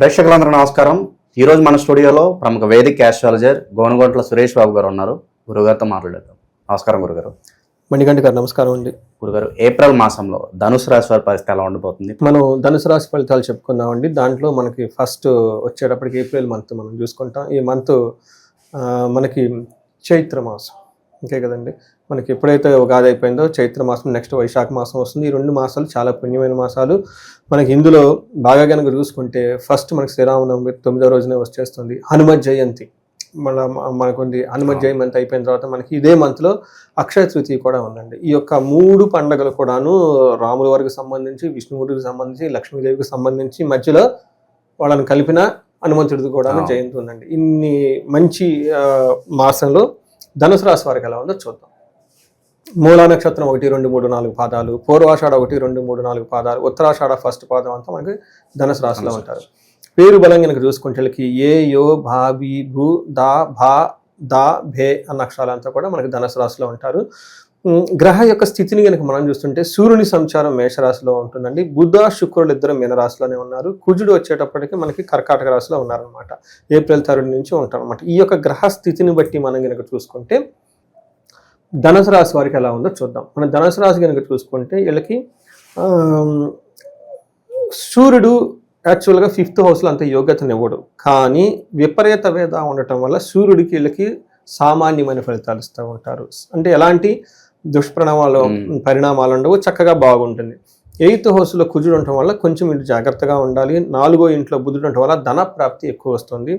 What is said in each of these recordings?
ప్రేక్షకులందరూ నమస్కారం. ఈ రోజు మన స్టూడియోలో ప్రముఖ వేదిక ఆస్ట్రాలజర్ గోనగొంట్ల సురేష్ బాబు గారు ఉన్నారు. గురుగారితో మాట్లాడేద్దాం. నమస్కారం గురుగారు. మణికంఠ గారు నమస్కారం అండి. గురుగారు ఏప్రిల్ మాసంలో ధనుసు రాశి వారి పరిస్థితి ఎలా ఉండబోతుంది మనం ధనుసు రాశి ఫలితాలు చెప్పుకుందామండి దాంట్లో మనకి ఫస్ట్ వచ్చేటప్పటికి ఏప్రిల్ మంత్ మనం చూసుకుంటాం. ఈ మంత్ మనకి చైత్ర మాసం. అంతే కదండి. మనకి ఎప్పుడైతే ఉగాది అయిపోయిందో చైత్ర మాసం నెక్స్ట్ వైశాఖ మాసం వస్తుంది. ఈ రెండు మాసాలు చాలా పుణ్యమైన మాసాలు. మనకి ఇందులో బాగా కనుక చూసుకుంటే ఫస్ట్ మనకి శ్రీరామనవమి తొమ్మిదో రోజునే వచ్చేస్తుంది. హనుమత్ జయంతి. మన మనకుంది హనుమత్ జయంతి అయిపోయిన తర్వాత మనకి ఇదే మంత్లో అక్షయ తృతీయ కూడా ఉందండి. ఈ యొక్క మూడు పండగలు కూడాను రాముల వారికి సంబంధించి విష్ణుమూర్తికి సంబంధించి లక్ష్మీదేవికి సంబంధించి మధ్యలో వాళ్ళని కలిపిన హనుమంతుడిది కూడా. జయంతి ఉందండి. ఇన్ని మంచి మాసంలో ధనుసు రాశి వారికి ఎలా ఉందో చూద్దాం. మూలా నక్షత్రం ఒకటి రెండు మూడు నాలుగు పాదాలు పూర్వాషాఢ ఒకటి రెండు మూడు నాలుగు పాదాలు ఉత్తరాషాఢ ఫస్ట్ పాదం అంతా మనకి ధనుసు రాశిలో ఉంటారు. పేరు బలం కనుక చూసుకుంటే ఏ యో భా బి భూ దా భా దా భే అన్న అక్షరాలంతా కూడా మనకి ధనుసు రాశిలో ఉంటారు. గ్రహ యొక్క స్థితిని కనుక మనం చూస్తుంటే సూర్యుని సంచారం మేషరాశిలో ఉంటుందండి. బుధ శుక్రుడు ఇద్దరు మీనరాశిలోనే ఉన్నారు. కుజుడు వచ్చేటప్పటికి మనకి కర్కాటక రాశిలో ఉన్నారనమాట ఏప్రిల్ థర్డ్ నుంచి ఉంటారు అనమాట ఈ యొక్క గ్రహ స్థితిని బట్టి మనం కనుక చూసుకుంటే ధనుసు రాశి వారికి ఎలా ఉందో చూద్దాం. మన ధనుసు రాశి కనుక చూసుకుంటే వీళ్ళకి సూర్యుడు యాక్చువల్గా ఫిఫ్త్ హౌస్లో అంత యోగ్యతనివ్వడు కానీ విపరీత వేద ఉండటం వల్ల సూర్యుడికి వీళ్ళకి సామాన్యమైన ఫలితాలు ఇస్తూ ఉంటారు. అంటే ఎలాంటి దుష్పరిణామాలు. పరిణామాలు ఉండవు చక్కగా బాగుంటుంది. ఎయిత్ హౌస్లో కుజుడు ఉండటం వల్ల కొంచెం ఇటు జాగ్రత్తగా ఉండాలి. నాలుగో ఇంట్లో బుధుడు ఉండటం వల్ల ధన ప్రాప్తి ఎక్కువ వస్తుంది.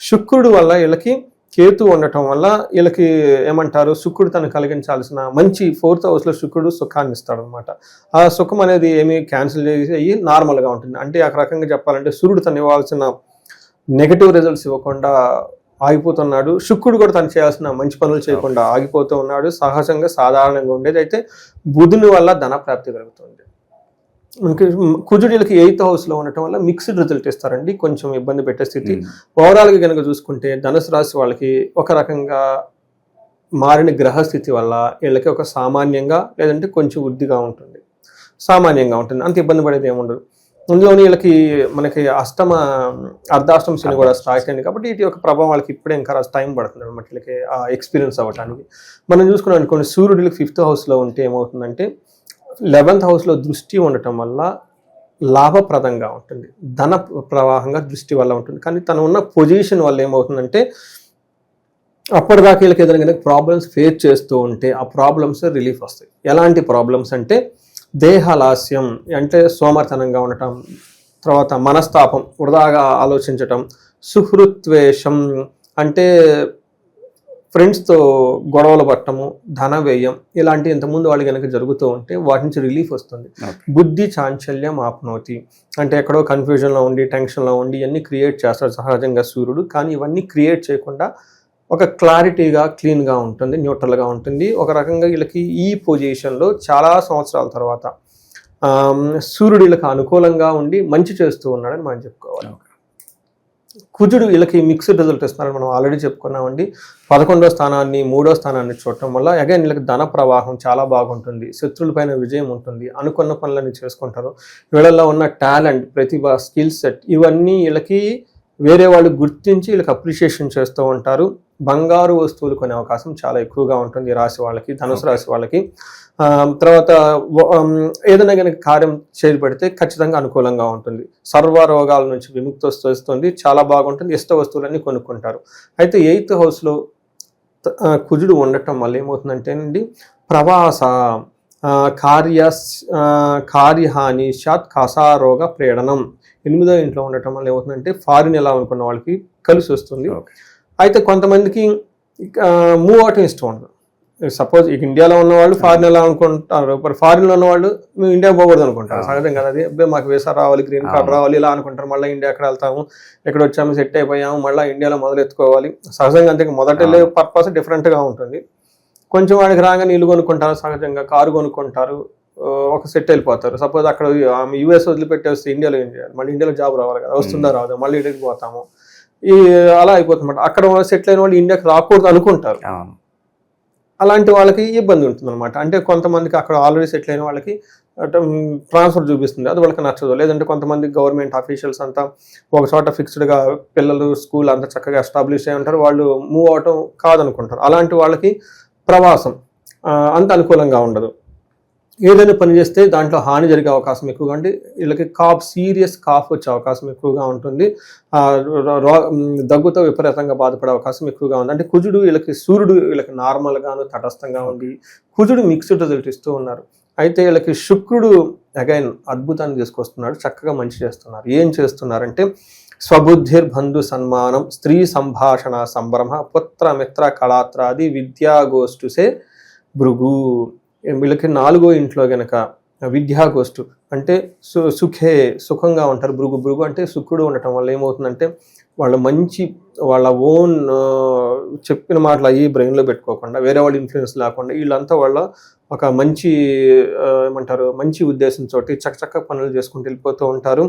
శుక్రుడు వల్ల వీళ్ళకి కేతు ఉండటం వల్ల వీళ్ళకి ఏమంటారు? శుక్రుడు తను కలిగించాల్సిన మంచి ఫోర్త్ హౌస్లో శుక్రుడు సుఖాన్ని ఇస్తాడు అనమాట ఆ సుఖం అనేది ఏమి క్యాన్సిల్ చేసి అయ్యి నార్మల్గా ఉంటుంది. అంటే ఒక రకంగా చెప్పాలంటే సూర్యుడు తను ఇవ్వాల్సిన నెగటివ్ రిజల్ట్స్ ఇవ్వకుండా ఆగిపోతున్నాడు. శుక్రుడు కూడా తను చేయాల్సిన మంచి పనులు చేయకుండా ఆగిపోతూ ఉన్నాడు. సహజంగా సాధారణంగా ఉండేది అయితే బుధుని వల్ల ధన ప్రాప్తి కలుగుతుంది. మనకి కుజుడిలకి ఎయిత్ హౌస్లో ఉండటం వల్ల మిక్స్డ్ రిజల్ట్ ఇస్తారండి. కొంచెం ఇబ్బంది పెట్టే స్థితి. ఉమ్. ఓవరాల్గా కనుక చూసుకుంటే ధనుసు రాశి వాళ్ళకి ఒక రకంగా మారిన గ్రహస్థితి వల్ల వీళ్ళకి ఒక సామాన్యంగా లేదంటే కొంచెం వృద్ధిగా ఉంటుంది. సామాన్యంగా ఉంటుంది. అంత ఇబ్బంది పడేది ఏముండదు అందులోని వీళ్ళకి మనకి అష్టమ అర్ధాష్టమ శని కూడా స్టార్ట్ అయింది కాబట్టి వీటి యొక్క ప్రభావం వాళ్ళకి ఇప్పుడే ఇంకా టైం పడుతుంది అనమాట వీళ్ళకి ఆ ఎక్స్పీరియన్స్ అవ్వడానికి మనం చూసుకున్నాం అనుకోండి సూర్యుడికి ఫిఫ్త్ హౌస్లో ఉంటే ఏమవుతుందంటే లెవెన్త్ హౌస్లో దృష్టి ఉండటం వల్ల లాభప్రదంగా ఉంటుంది. ధన ప్రవాహంగా దృష్టి వల్ల ఉంటుంది. కానీ తను ఉన్న పొజిషన్ వల్ల ఏమవుతుందంటే అప్పటిదాకా వీళ్ళకి ఏదైనా ప్రాబ్లమ్స్ ఫేస్ చేస్తూ ఉంటే ఆ ప్రాబ్లమ్స్ రిలీఫ్ వస్తాయి. ఎలాంటి ప్రాబ్లమ్స్ అంటే దేహలాస్యం అంటే సోమర్తనంగా ఉండటం తర్వాత మనస్తాపం వృధాగా ఆలోచించటం సుహృత్వేషం అంటే ఫ్రెండ్స్తో గొడవలు పట్టము ధన వ్యయం ఇలాంటి ఇంతకుముందు వాళ్ళు కనుక జరుగుతూ ఉంటే వాటి నుంచి రిలీఫ్ వస్తుంది. బుద్ధి చాంచల్యం ఆప్నోతి. అంటే ఎక్కడో కన్ఫ్యూజన్లో ఉండి టెన్షన్లో ఉండి ఇవన్నీ క్రియేట్ చేస్తాడు సహజంగా సూర్యుడు. కానీ ఇవన్నీ క్రియేట్ చేయకుండా ఒక క్లారిటీగా క్లీన్గా ఉంటుంది న్యూట్రల్గా ఉంటుంది. ఒక రకంగా వీళ్ళకి ఈ పొజిషన్లో చాలా సంవత్సరాల తర్వాత సూర్యుడు వీళ్ళకి అనుకూలంగా ఉండి మంచి చేస్తూ ఉన్నాడని మనం చెప్పుకోవాలి. కుజుడు వీళ్ళకి మిక్స్డ్ రిజల్ట్ ఇస్తున్నారని మనం ఆల్రెడీ చెప్పుకున్నామండి. పదకొండో స్థానాన్ని మూడో స్థానాన్ని చూడటం వల్ల అగైన్ వీళ్ళకి ధన ప్రవాహం చాలా బాగుంటుంది. శత్రువులపైన విజయం ఉంటుంది. అనుకున్న పనులన్నీ చేసుకుంటారు. వీళ్ళల్లో ఉన్న టాలెంట్ ప్రతిభ స్కిల్ సెట్ ఇవన్నీ వీళ్ళకి వేరే వాళ్ళు గుర్తించి వీళ్ళకి అప్రిషియేషన్ చేస్తూ ఉంటారు. బంగారు వస్తువులు కొనే అవకాశం చాలా ఎక్కువగా ఉంటుంది ఈ రాశి వాళ్ళకి ధనుసు రాశి వాళ్ళకి. తర్వాత ఏదైనా కనుక కార్యం చేసి పెడితే ఖచ్చితంగా అనుకూలంగా ఉంటుంది. సర్వ రోగాల నుంచి విముక్తి వస్తూ వస్తుంది. చాలా బాగుంటుంది. ఇష్ట వస్తువులన్నీ కొనుక్కుంటారు. అయితే ఎయిత్ హౌస్లో కుజుడు ఉండటం వల్ల ఏమవుతుందంటేనండి ప్రవాస ఆ, కార్య కార్యహాని షాత్ కసారోగ ప్రేడనం ఎనిమిదో ఇంట్లో ఉండటం వల్ల ఏమవుతుందంటే ఫారిన్ ఎలా అనుకున్న వాళ్ళకి కలిసి వస్తుంది. అయితే కొంతమందికి మూవ్ అవటం ఇష్టం ఉండదు. సపోజ్ ఇక ఇండియాలో ఉన్న వాళ్ళు ఫారిన్ ఎలా అనుకుంటారు మరి ఫారిన్లో ఉన్న వాళ్ళు మేము ఇండియా పోకూడదు అనుకుంటారు. సహజం కదా అది అబ్బాయి మాకు వీసా రావాలి గ్రీన్ కార్డ్. రావాలి ఇలా అనుకుంటారు. మళ్ళీ ఇండియా ఎక్కడ వెళ్తాము ఎక్కడ వచ్చాము సెట్ అయిపోయాము మళ్ళీ ఇండియాలో మొదలెత్తుకోవాలి సహజంగా అంతే మొదట వెళ్ళే పర్పస్ డిఫరెంట్గా ఉంటుంది. కొంచెం వాడికి రాగానే ఇల్లు కొనుక్కుంటారు సహజంగా కారు కొనుక్కుంటారు ఒక సెట్ వెళ్ళిపోతారు. సపోజ్ అక్కడ యూఎస్ వదిలిపెట్టి వస్తే ఇండియాలో ఏం చేయాలి? మళ్ళీ ఇండియాలో జాబ్ రావాలి కదా వస్తుందా రాదు? మళ్ళీ ఇంటికి పోతాము. ఈ అలా అయిపోతుంది అక్కడ సెటిల్ అయిన వాళ్ళు ఇండియాకి రాకూడదు అనుకుంటారు. అలాంటి వాళ్ళకి ఇబ్బంది ఉంటుంది అనమాట అంటే కొంతమందికి అక్కడ ఆల్రెడీ సెటిల్ అయిన వాళ్ళకి ట్రాన్స్ఫర్ చూపిస్తుంది. అది వాళ్ళకి నచ్చదు. లేదంటే కొంతమంది గవర్నమెంట్ అఫీషియల్స్ అంతా ఒక చోట ఫిక్స్డ్గా పిల్లలు స్కూల్ అంతా చక్కగా ఎస్టాబ్లిష్ అయి ఉంటారు. వాళ్ళు మూవ్ అవటం కాదనుకుంటారు. అలాంటి వాళ్ళకి ప్రవాసం అంత అనుకూలంగా ఉండదు. ఏదైనా పని చేస్తే దాంట్లో హాని జరిగే అవకాశం ఎక్కువగా ఉంది వీళ్ళకి కాఫ్ సీరియస్ కాఫ్ వచ్చే అవకాశం ఎక్కువగా ఉంటుంది. రో- దగ్గుతో విపరీతంగా బాధపడే అవకాశం ఎక్కువగా ఉంది. అంటే కుజుడు వీళ్ళకి సూర్యుడు వీళ్ళకి నార్మల్గాను తటస్థంగా ఉంది కుజుడు మిక్స్డ్ రిజల్ట్ ఇస్తూ ఉన్నారు. అయితే వీళ్ళకి శుక్రుడు అగైన్ అద్భుతాన్ని తీసుకొస్తున్నాడు చక్కగా మంచి చేస్తున్నారు. ఏం చేస్తున్నారంటే స్వబుద్ధిర్ బంధు సన్మానం స్త్రీ సంభాషణ సంభ్రమ పుత్ర మిత్ర కళాత్రాది విద్యాగోష్ఠుసే భృగు. వీళ్ళకి నాలుగో ఇంట్లో గనక విద్యాగోష్ఠు అంటే సు సుఖే సుఖంగా ఉంటారు భృగు భృగు అంటే సుఖుడు ఉండటం వల్ల ఏమవుతుందంటే వాళ్ళ మంచి వాళ్ళ ఓన్ చెప్పిన మాటలు అయ్యి బ్రెయిన్లో పెట్టుకోకుండా వేరే వాళ్ళ ఇన్ఫ్లుయెన్స్ లేకుండా వీళ్ళంతా వాళ్ళ ఒక మంచి ఏమంటారు మంచి ఉద్దేశంతో చక్కచక్క పనులు చేసుకుంటూ వెళ్ళిపోతూ ఉంటారు.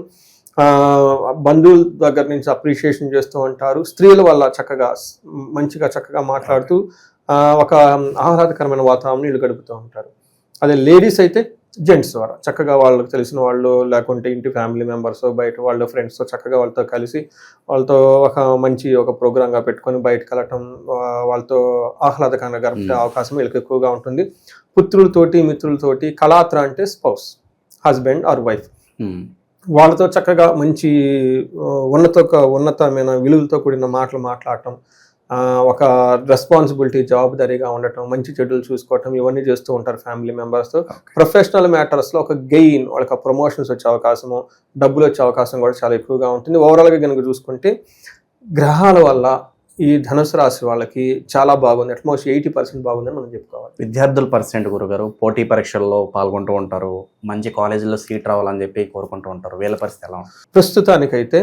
బంధువుల దగ్గర నుంచి అప్రిషియేషన్ చేస్తూ ఉంటారు. స్త్రీల వల్ల చక్కగా మంచిగా చక్కగా మాట్లాడుతూ ఒక ఆహ్లాదకరమైన వాతావరణం వీళ్ళు గడుపుతూ ఉంటారు అదే లేడీస్ అయితే జెంట్స్ ద్వారా చక్కగా వాళ్ళకి తెలిసిన వాళ్ళు లేకుంటే ఇంటి ఫ్యామిలీ మెంబర్స్ బయట వాళ్ళ ఫ్రెండ్స్తో చక్కగా వాళ్ళతో కలిసి వాళ్ళతో ఒక మంచి ఒక ప్రోగ్రాంగా పెట్టుకొని బయటకు వెళ్ళటం వాళ్ళతో ఆహ్లాదకరంగా గడిపే Hmm. అవకాశం వీళ్ళకి ఎక్కువగా ఉంటుంది పుత్రులతోటి మిత్రులతోటి కళాత్ర అంటే spouse husband or wife um. వాళ్ళతో చక్కగా మంచి ఉన్నత ఉన్నతమైన విలువలతో కూడిన మాటలు మాట్లాడటం ఒక రెస్పాన్సిబిలిటీ జవాబుదారీగా ఉండటం మంచి చెడులు చూసుకోవటం ఇవన్నీ చేస్తూ ఉంటారు ఫ్యామిలీ మెంబర్స్తో ప్రొఫెషనల్ మ్యాటర్స్లో ఒక గెయిన్ వాళ్ళకి ప్రమోషన్స్ వచ్చే అవకాశము డబ్బులు వచ్చే అవకాశం కూడా చాలా ఎక్కువగా ఉంటుంది. ఓవరాల్గా కనుక చూసుకుంటే గ్రహాల వల్ల ఈ ధనుసు రాశి వాళ్ళకి చాలా బాగుంది. అట్మోస్ట్ ఎయిటీ పర్సెంట్ బాగుందని మనం చెప్పుకోవాలి. విద్యార్థుల పర్సెంట్ గురుగారు పోటీ పరీక్షల్లో పాల్గొంటూ ఉంటారు మంచి కాలేజీలో సీట్ రావాలని చెప్పి కోరుకుంటూ ఉంటారు. వీళ్ళ పరిస్థితి ఎలా ప్రస్తుతానికైతే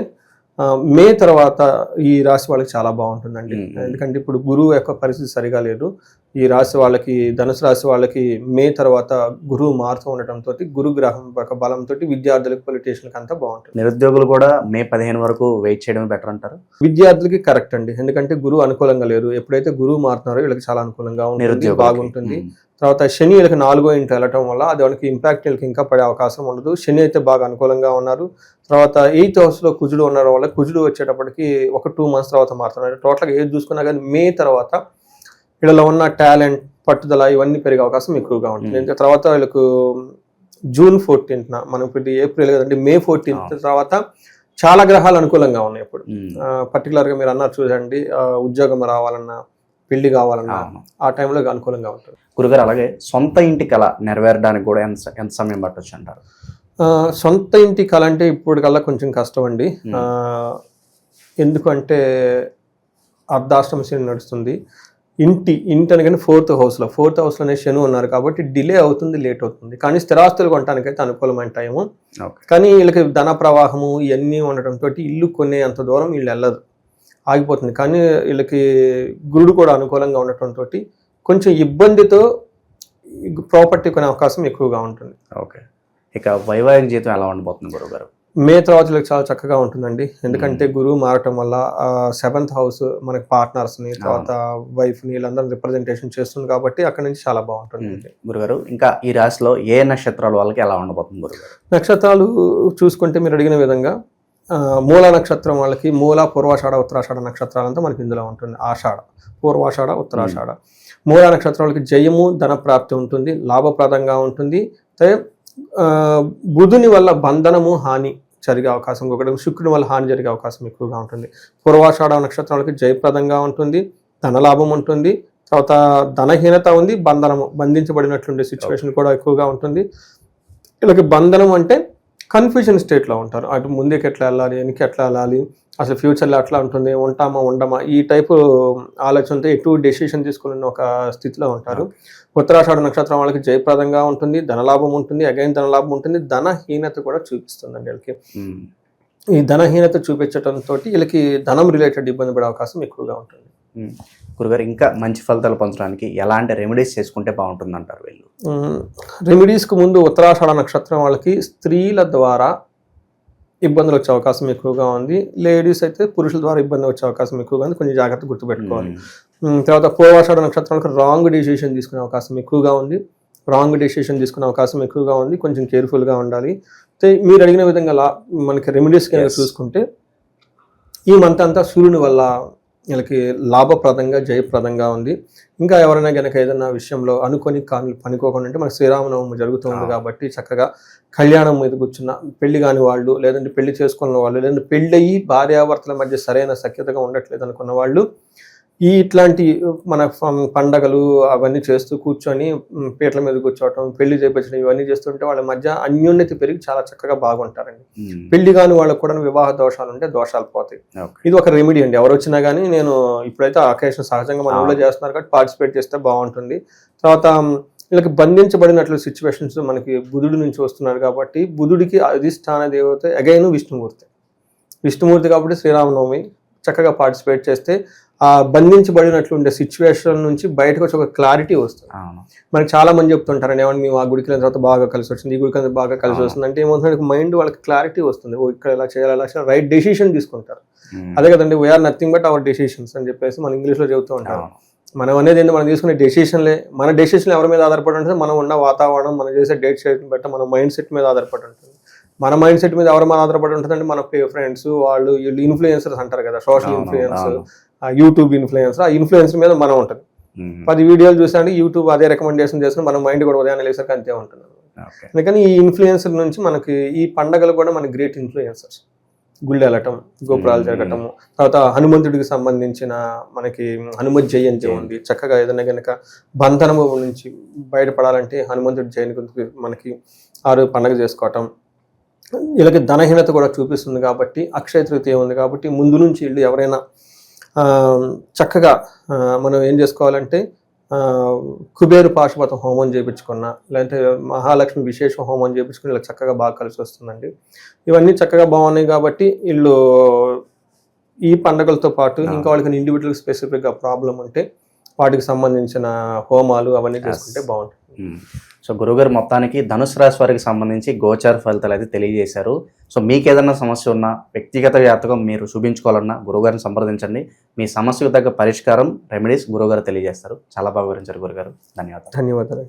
మే తర్వాత ఈ రాశి వాళ్ళకి చాలా బాగుంటుందండి. ఎందుకంటే ఇప్పుడు గురువు యొక్క పరిస్థితి సరిగా లేదు ఈ రాశి వాళ్ళకి ధనుసు రాశి వాళ్ళకి మే తర్వాత గురువు మారుతూ ఉండటంతో గురు గ్రహం యొక్క బలంతో విద్యార్థులకు పొలిటీషియన్కి అంతా బాగుంటుంది. నిరుద్యోగులు కూడా మే పదిహేను వరకు వెయిట్ చేయడమే బెటర్ అంటారు. విద్యార్థులకి కరెక్ట్ అండి. ఎందుకంటే గురువు అనుకూలంగా లేరు. ఎప్పుడైతే గురువు మారుతున్నారో వీళ్ళకి చాలా అనుకూలంగా ఉంటుంది బాగుంటుంది. తర్వాత శని వీళ్ళకి నాలుగో ఇంటి వెళ్ళటం వల్ల అది వాళ్ళకి ఇంపాక్ట్ వీళ్ళకి ఇంకా పడే అవకాశం ఉండదు. శని అయితే బాగా అనుకూలంగా ఉన్నారు. తర్వాత ఎయిత్ హౌస్లో కుజుడు ఉండడం వల్ల కుజుడు వచ్చేటప్పటికి ఒక టూ మంత్స్ తర్వాత మారుతున్నారు. టోటల్గా ఏది చూసుకున్నా కానీ మే తర్వాత వీళ్ళలో ఉన్న టాలెంట్ పట్టుదల ఇవన్నీ పెరిగే అవకాశం ఎక్కువగా ఉంటుంది. ఇంకా తర్వాత వీళ్ళకు జూన్ ఫోర్టీన్త్న మనం ఇప్పుడు ఏప్రిల్ కదండి మే ఫోర్టీన్త్ తర్వాత చాలా గ్రహాలు అనుకూలంగా ఉన్నాయి ఇప్పుడు. పర్టికులర్గా మీరు అన్నారు చూడండి ఉద్యోగం రావాలన్నా పెళ్ళి కావాలన్నా. ఆ టైంలో అనుకూలంగా ఉంటుంది. గురుగారు అలాగే సొంత ఇంటి కళ నెరవేరడానికి కూడా ఎంత ఎంత సమయం పట్టొచ్చు అంటారు? సొంత ఇంటి కళ అంటే ఇప్పుడు కల్లా కొంచెం కష్టం అండి. ఎందుకంటే అర్ధాష్టమ శని నడుస్తుంది. ఇంటి ఇంటి అనగానే ఫోర్త్ హౌస్లో. ఫోర్త్ హౌస్లోనే శని ఉన్నారు కాబట్టి డిలే అవుతుంది లేట్ అవుతుంది. కానీ స్థిరాస్తులు కొనడానికైతే అనుకూలమైన టైము. కానీ వీళ్ళకి ధన ప్రవాహము ఇవన్నీ ఉండటంతో ఇల్లు కొనే అంత దూరం వీళ్ళు వెళ్ళదు. ఆగిపోతుంది. కానీ వీళ్ళకి గురుడు కూడా అనుకూలంగా ఉండటంతో కొంచెం ఇబ్బందితో ప్రాపర్టీ కొనే అవకాశం ఎక్కువగా ఉంటుంది. ఓకే. ఇక వైవాహిక జీవితం ఎలా ఉండబోతుంది గురుగారు మే తర్వాత చాలా చక్కగా ఉంటుందండి. ఎందుకంటే గురువు మారటం వల్ల సెవెంత్ హౌస్ మనకి పార్ట్నర్స్ని తర్వాత వైఫ్ని వీళ్ళందరూ రిప్రజెంటేషన్ చేస్తుంది కాబట్టి అక్కడ నుంచి చాలా బాగుంటుంది. గురుగారు ఇంకా ఈ రాశిలో ఏ నక్షత్రాల వాళ్ళకి ఎలా ఉండబోతుంది గురుగారు? నక్షత్రాలు చూసుకుంటే మీరు అడిగిన విధంగా మూల నక్షత్రం వాళ్ళకి మూల పూర్వాషాఢ ఉత్తరాషాఢ నక్షత్రాలంతా మనకి ఇందులో ఉంటుంది. ఆషాఢ పూర్వాషాఢ ఉత్తరాషాఢ. మూల నక్షత్రం వాళ్ళకి జయము ధన ప్రాప్తి ఉంటుంది లాభప్రదంగా ఉంటుంది. బుధుని వల్ల బంధనము హాని జరిగే అవకాశం ఒకటి శుక్రుని వల్ల హాని జరిగే అవకాశం ఎక్కువగా ఉంటుంది. పూర్వాషాఢ నక్షత్రాలకి జయప్రదంగా ఉంటుంది ధనలాభం ఉంటుంది తర్వాత ధనహీనత ఉంది బంధనము బంధించబడినట్లుండే సిచ్యువేషన్ కూడా ఎక్కువగా ఉంటుంది. వీళ్ళకి బంధనం అంటే కన్ఫ్యూజన్ స్టేట్లో ఉంటారు అటు ముందుకు ఎట్లా వెళ్ళాలి వెనక్కి ఎట్లా వెళ్ళాలి అసలు ఫ్యూచర్లో ఎట్లా ఉంటుంది ఉంటామా ఉండమా ఈ టైపు ఆలోచనతో ఎటు డెసిషన్ తీసుకునే ఒక స్థితిలో ఉంటారు ఉత్తరాషాఢ నక్షత్రం వాళ్ళకి జయప్రదంగా ఉంటుంది ధనలాభం ఉంటుంది అగైన్ ధనలాభం ఉంటుంది ధనహీనత కూడా చూపిస్తుందండి వీళ్ళకి. ఈ ధనహీనత చూపించడంతో వీళ్ళకి ధనం రిలేటెడ్ ఇబ్బంది పడే అవకాశం ఎక్కువగా ఉంటుంది. గురుగారు ఇంకా మంచి ఫలితాలు పొందడానికి ఎలాంటి రెమెడీస్ చేసుకుంటే బాగుంటుంది అంటారు వీళ్ళు రెమెడీస్కి ముందు ఉత్తరాషాఢ నక్షత్రం వాళ్ళకి స్త్రీల ద్వారా ఇబ్బందులు వచ్చే అవకాశం ఎక్కువగా ఉంది. లేడీస్ అయితే పురుషుల ద్వారా ఇబ్బంది వచ్చే అవకాశం ఎక్కువగా ఉంది. కొంచెం జాగ్రత్త గుర్తుపెట్టుకోవాలి. తర్వాత పూర్వాషాఢ నక్షత్రానికి రాంగ్ డిసిషన్ తీసుకునే అవకాశం ఎక్కువగా ఉంది. రాంగ్ డెసిషన్ తీసుకునే అవకాశం ఎక్కువగా ఉంది. కొంచెం కేర్ఫుల్గా ఉండాలి. అయితే మీరు అడిగిన విధంగా మనకి రెమెడీస్ కనుక. చూసుకుంటే ఈ మంత్ అంతా సూర్యుని వల్ల వీళ్ళకి లాభప్రదంగా జయప్రదంగా ఉంది ఇంకా ఎవరైనా గనక ఏదైనా విషయంలో అనుకొని కానీ పనుకోకుండా అంటే మన శ్రీరామనవమి జరుగుతుంది. కాబట్టి చక్కగా కళ్యాణం మీద కూర్చున్న పెళ్ళి కాని వాళ్ళు లేదంటే పెళ్ళి చేసుకున్న వాళ్ళు లేదంటే పెళ్ళి అయ్యి భార్యాభర్తల మధ్య సరైన సఖ్యతగా ఉండట్లేదు అనుకున్న వాళ్ళు ఈ ఇట్లాంటి మన పండగలు అవన్నీ చేస్తూ కూర్చొని పీటల మీద కూర్చోవటం పెళ్ళి చేపించడం ఇవన్నీ చేస్తుంటే వాళ్ళ మధ్య అన్యోన్యత పెరిగి చాలా చక్కగా బాగుంటారండి. పెళ్ళి కాని వాళ్ళకు కూడా వివాహ దోషాలు ఉంటే దోషాలు పోతాయి. ఇది ఒక రెమెడీ అండి. ఎవరు వచ్చినా కానీ నేను ఇప్పుడైతే అకేషన్ సహజంగా మన. ఊళ్ళో చేస్తున్నారు కాబట్టి పార్టిసిపేట్ చేస్తే బాగుంటుంది. తర్వాత వీళ్ళకి బంధించబడినట్లు సిచ్యువేషన్స్ మనకి బుధుడి నుంచి వస్తున్నారు కాబట్టి బుధుడికి అధిష్టాన దేవత అగైన్ విష్ణుమూర్తి. విష్ణుమూర్తి కాబట్టి శ్రీరామనవమి చక్కగా పార్టిసిపేట్ చేస్తే బంధించబడినట్లు ఉండే సిచ్యువేషన్ నుంచి బయటకు వచ్చి ఒక క్లారిటీ వస్తుంది. మనకి చాలా మంది చెప్తుంటారు ఏమన్నా మేము ఆ గుడికి తర్వాత బాగా కలిసి వచ్చింది ఈ గుడికి బాగా కలిసి. వస్తుంది. అంటే ఏమవుతుంది మైండ్ వాళ్ళకి క్లారిటీ వస్తుంది. ఓ ఇక్కడ ఎలా చేయాలి ఎలా చేయాలి. రైట్ డెసిషన్ తీసుకుంటారు. అదే కదండి we're nothing but our decisions అని చెప్పేసి మనం ఇంగ్లీష్లో చెబుతూ ఉంటారు. మనం అనేది ఏంటి మనం తీసుకునే డెసిషన్లే మన డెసిషన్ ఎవరి మీద ఆధారపడి ఉంటుంది మనం ఉన్న వాతావరణం మనం చేసే డేట్ షేట్ బట్టి మన మైండ్ సెట్ మీద ఆధారపడి ఉంటుంది. మన మైండ్ సెట్ మీద ఎవరి మీద ఆధారపడి ఉంటుందంటే మన ఫ్రెండ్స్ వాళ్ళు వీళ్ళు ఇన్ఫ్లుయెన్సర్స్ అంటారు కదా సోషల్ ఇన్ఫ్లుయెన్స్. యూట్యూబ్ ఇన్ఫ్లుయెన్స్ ఆ ఇన్ఫ్లుయెన్స్ మీద మనం ఉంటుంది పది వీడియోలు చూసాంటే యూట్యూబ్ అదే రికమెండేషన్ చేసిన మన మైండ్ కూడా ఉదయాన్నే లేసరికి అంతే ఉంటుంది. అందుకని ఈ ఇన్ఫ్లుయెన్సర్ నుంచి మనకి ఈ పండగలు కూడా మన గ్రేట్ ఇన్ఫ్లుయెన్సర్స్ గుళ్ళు వెళ్ళటం గోపురాలు. జరగటము తర్వాత హనుమంతుడికి సంబంధించిన మనకి హనుమత్ జయంతి. ఉంది చక్కగా ఏదైనా కనుక బంధనము నుంచి బయటపడాలంటే హనుమంతుడి జయంతి మనకి ఆరు పండగ చేసుకోవటం వీళ్ళకి ధనహీనత కూడా చూపిస్తుంది కాబట్టి అక్షయ తృతీయ ఉంది కాబట్టి ముందు నుంచి వీళ్ళు ఎవరైనా చక్కగా మనం ఏం చేసుకోవాలంటే కుబేరు పాశుపతం హోమం చేయించుకున్నా లేదంటే మహాలక్ష్మి విశేష హోమం చేయించుకుని ఇలా చక్కగా బాగా కలిసి వస్తుందండి. ఇవన్నీ చక్కగా బాగున్నాయి కాబట్టి వీళ్ళు ఈ పండగలతో పాటు ఇంకా వాళ్ళకి ఇండివిజువల్ స్పెసిఫిక్గా ప్రాబ్లం ఉంటే వాటికి సంబంధించిన హోమాలు అవన్నీ చేసుకుంటే బాగుంటుంది. సో గురుగారు మొత్తానికి ధనుసు రాశి వారికి సంబంధించి గోచార ఫలితాలు అయితే తెలియజేశారు. సో మీకు ఏదైనా సమస్య ఉన్నా వ్యక్తిగత జాతకం మీరు చూపించుకోవాలన్నా గురుగారిని సంప్రదించండి. మీ సమస్యకు తగ్గ పరిష్కారం రెమెడీస్ గురుగారు తెలియజేస్తారు. చాలా బాగా వివరించారు గురుగారు ధన్యవాదాలు. ధన్యవాదాలు.